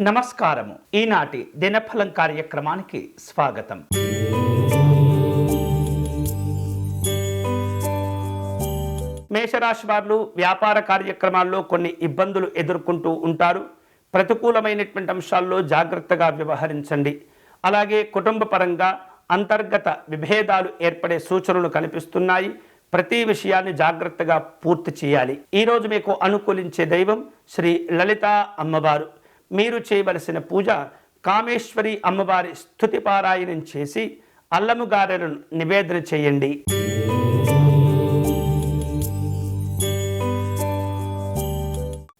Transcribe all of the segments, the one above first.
నమస్కారము. ఈనాటి దినఫలం కార్యక్రమానికి స్వాగతం. మేషరాశి వారు వ్యాపార కార్యక్రమాల్లో కొన్ని ఇబ్బందులు ఎదుర్కొంటూ ఉంటారు. ప్రతికూలమైనటువంటి అంశాల్లో జాగ్రత్తగా వ్యవహరించండి. అలాగే కుటుంబ పరంగా అంతర్గత విభేదాలు ఏర్పడే సూచనలు కనిపిస్తున్నాయి. ప్రతి విషయాన్ని జాగ్రత్తగా పూర్తి చేయాలి. ఈరోజు మీకు అనుకూలించే దైవం శ్రీ లలిత అమ్మవారు. మీరు చేయవలసిన పూజ కామేశ్వరి అమ్మవారి స్థుతి పారాయణం చేసి అల్లము గారెలను నివేదన చేయండి.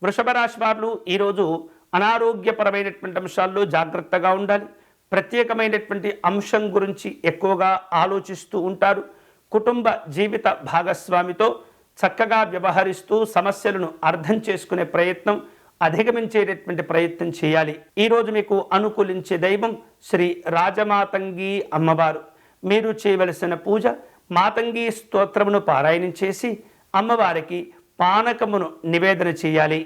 వృషభ రాశి వారు ఈరోజు అనారోగ్యపరమైనటువంటి అంశాల్లో జాగ్రత్తగా ఉండాలి. ప్రత్యేకమైనటువంటి అంశం గురించి ఎక్కువగా ఆలోచిస్తూ ఉంటారు. కుటుంబ జీవిత భాగస్వామితో చక్కగా వ్యవహరిస్తూ సమస్యలను అర్థం చేసుకునే ప్రయత్నం అధిగమించేటటువంటి ప్రయత్నం చేయాలి. ఈరోజు మీకు అనుకూలించే దైవం శ్రీ రాజమాతంగి అమ్మవారు. మీరు చేయవలసిన పూజ మాతంగి స్తోత్రమును పారాయణం చేసి అమ్మవారికి పానకమును నివేదన చేయాలి.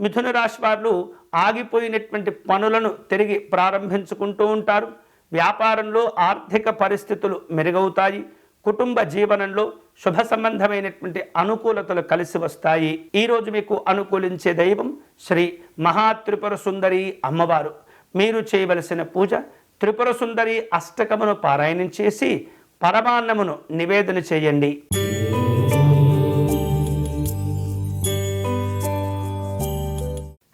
మిథున రాశి వారు ఆగిపోయినటువంటి పనులను తిరిగి ప్రారంభించుకుంటూ ఉంటారు. వ్యాపారంలో ఆర్థిక పరిస్థితులు మెరుగవుతాయి. కుటుంబ జీవనంలో శుభ సంబంధమైనటువంటి అనుకూలతలు కలిసి వస్తాయి. ఈరోజు మీకు అనుకూలించే దైవం శ్రీ మహాత్రిపుర సుందరి అమ్మవారు. మీరు చేయవలసిన పూజ త్రిపుర సుందరి అష్టకమును పారాయణం చేసి పరమాన్నమును నివేదన చేయండి.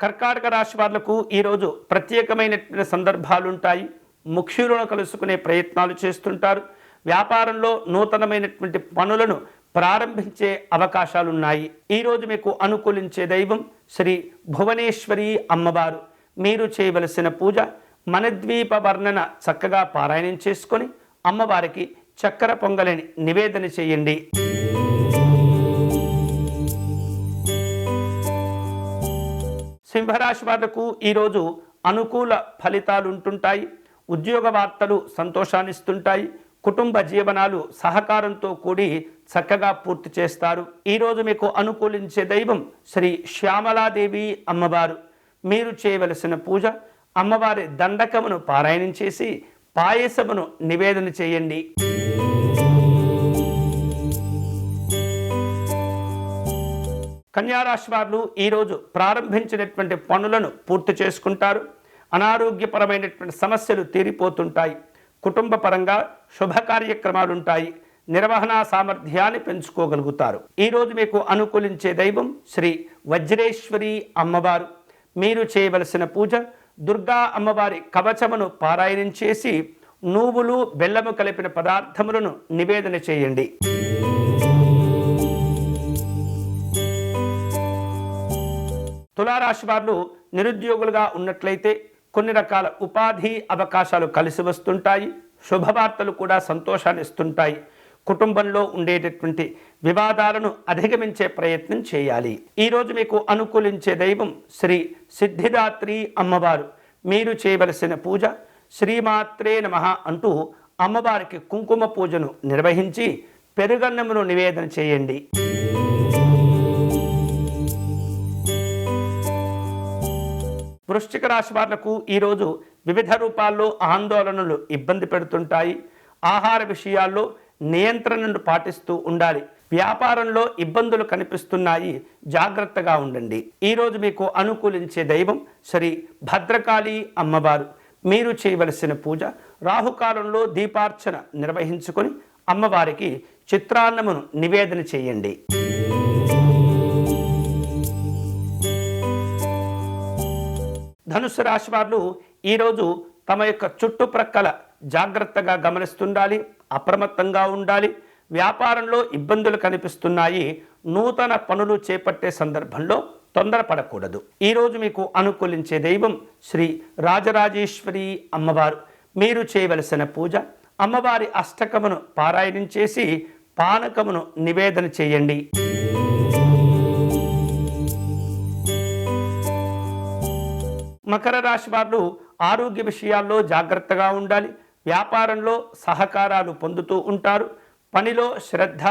కర్కాటక రాశి వాళ్ళకు ఈరోజు ప్రత్యేకమైనటువంటి సందర్భాలుంటాయి. ముఖ్యులను కలుసుకునే ప్రయత్నాలు చేస్తుంటారు. వ్యాపారంలో నూతనమైనటువంటి పనులను ప్రారంభించే అవకాశాలున్నాయి. ఈరోజు మీకు అనుకూలించే దైవం శ్రీ భువనేశ్వరి అమ్మవారు. మీరు చేయవలసిన పూజ మనద్వీప వర్ణన చక్కగా పారాయణం చేసుకొని అమ్మవారికి చక్కెర పొంగలిని నివేదన చేయండి. సింహరాశి వాళ్ళకు ఈరోజు అనుకూల ఫలితాలు ఉంటుంటాయి ఉద్యోగ వార్తలు సంతోషాన్నిస్తుంటాయి. కుటుంబ జీవనాలు సహకారంతో కూడి చక్కగా పూర్తి చేస్తారు. ఈరోజు మీకు అనుకూలించే దైవం శ్రీ శ్యామలాదేవి అమ్మవారు. మీరు చేయవలసిన పూజ అమ్మవారి దండకమును పారాయణం చేసి పాయసమును నివేదన చేయండి. కన్యారాశి వారు ఈరోజు ప్రారంభించినటువంటి పనులను పూర్తి చేసుకుంటారు. అనారోగ్యపరమైనటువంటి సమస్యలు తీరిపోతుంటాయి. కుటుంబ పరంగా శుభ కార్యక్రమాలుంటాయి నిర్వహణ సామర్థ్యాన్ని పెంచుకోగలుగుతారు. ఈరోజు మీకు అనుకూలించే దైవం శ్రీ వజ్రేశ్వరి అమ్మవారు. మీరు చేయవలసిన పూజ దుర్గా అమ్మవారి కవచమును పారాయణం చేసి నువ్వులు బెల్లము కలిపిన పదార్థములను నివేదన చేయండి. తులారాశి వారు నిరుద్యోగులుగా ఉన్నట్లయితే కొన్ని రకాల ఉపాధి అవకాశాలు కలిసి వస్తుంటాయి శుభవార్తలు కూడా సంతోషాన్ని ఇస్తుంటాయి. కుటుంబంలో ఉండేటటువంటి వివాదాలను అధిగమించే ప్రయత్నం చేయాలి. ఈరోజు మీకు అనుకూలించే దైవం శ్రీ సిద్ధిదాత్రి అమ్మవారు. మీరు చేయవలసిన పూజ శ్రీమాత్రే నమ అంటూ అమ్మవారికి కుంకుమ పూజను నిర్వహించి పెరుగన్నమును నివేదన చేయండి. వృశ్చిక రాశి వాళ్ళకు ఈరోజు వివిధ రూపాల్లో ఆందోళనలు ఇబ్బంది పెడుతుంటాయి. ఆహార విషయాల్లో నియంత్రణను పాటిస్తూ ఉండాలి. వ్యాపారంలో ఇబ్బందులు కనిపిస్తున్నాయి. జాగ్రత్తగా ఉండండి. ఈరోజు మీకు అనుకూలించే దైవం శ్రీ భద్రకాళి అమ్మవారు. మీరు చేయవలసిన పూజ రాహుకాలంలో దీపార్చన నిర్వహించుకొని అమ్మవారికి చిత్రాన్నమును నివేదన చేయండి. ధనుసు రాశి వారు ఈరోజు తమ యొక్క చుట్టుప్రక్కల జాగ్రత్తగా గమనిస్తుండాలి అప్రమత్తంగా ఉండాలి. వ్యాపారంలో ఇబ్బందులు కనిపిస్తున్నాయి. నూతన పనులు చేపట్టే సందర్భంలో తొందరపడకూడదు. ఈరోజు మీకు అనుకూలించే దైవం శ్రీ రాజరాజేశ్వరి అమ్మవారు. మీరు చేయవలసిన పూజ అమ్మవారి అష్టకమును పారాయణం చేసి పానకమును నివేదన చేయండి. మకర రాశి వారు ఆరోగ్య విషయాల్లో జాగ్రత్తగా ఉండాలి. వ్యాపారంలో సహకారాలు పొందుతూ ఉంటారు. పనిలో శ్రద్ధ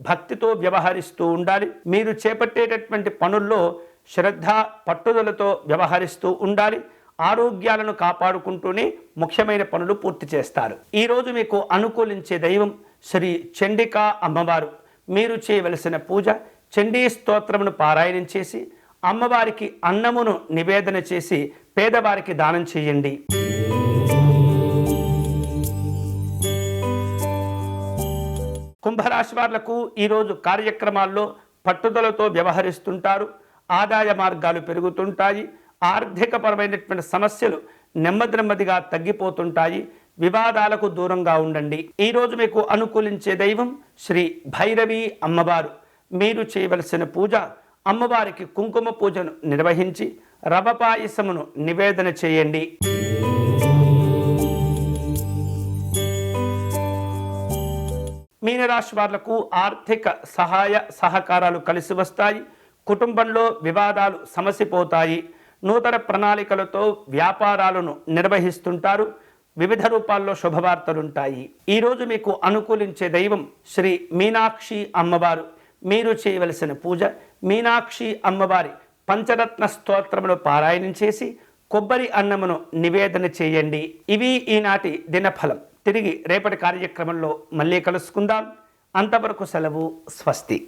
భక్తితో వ్యవహరిస్తూ ఉండాలి. మీరు చేపట్టేటటువంటి పనుల్లో శ్రద్ధ పట్టుదలతో వ్యవహరిస్తూ ఉండాలి. ఆరోగ్యాలను కాపాడుకుంటూనే ముఖ్యమైన పనులు పూర్తి చేస్తారు. ఈరోజు మీకు అనుకూలించే దైవం శ్రీ చండికా అమ్మవారు. మీరు చేయవలసిన పూజ చండీ స్తోత్రమును పారాయణం చేసి అమ్మవారికి అన్నమును నివేదన చేసి పేదవారికి దానం చేయండి. కుంభరాశి వాళ్ళకు ఈరోజు కార్యక్రమాల్లో పట్టుదలతో వ్యవహరిస్తుంటారు. ఆదాయ మార్గాలు పెరుగుతుంటాయి. ఆర్థికపరమైనటువంటి సమస్యలు నెమ్మది నెమ్మదిగా తగ్గిపోతుంటాయి. వివాదాలకు దూరంగా ఉండండి. ఈరోజు మీకు అనుకూలించే దైవం శ్రీ భైరవి అమ్మవారు. మీరు చేయవలసిన పూజ అమ్మవారికి కుంకుమ పూజను నిర్వహించి రవ పాయసమును నివేదన చేయండి. మీనరాశి వాళ్ళకు ఆర్థిక సహాయ సహకారాలు కలిసి వస్తాయి. కుటుంబంలో వివాదాలు సమసిపోతాయి. నూతన ప్రణాళికలతో వ్యాపారాలను నిర్వహిస్తుంటారు. వివిధ రూపాల్లో శుభవార్తలుంటాయి. ఈరోజు మీకు అనుకూలించే దైవం శ్రీ మీనాక్షి అమ్మవారు. మీరు చేయవలసిన పూజ మీనాక్షి అమ్మవారి పంచరత్న స్తోత్రమును పారాయణం చేసి కొబ్బరి అన్నమును నివేదన చేయండి. ఇవి ఈనాటి దినఫలం. తిరిగి రేపటి కార్యక్రమంలో మళ్ళీ కలుసుకుందాం. అంతవరకు సెలవు స్వస్తి.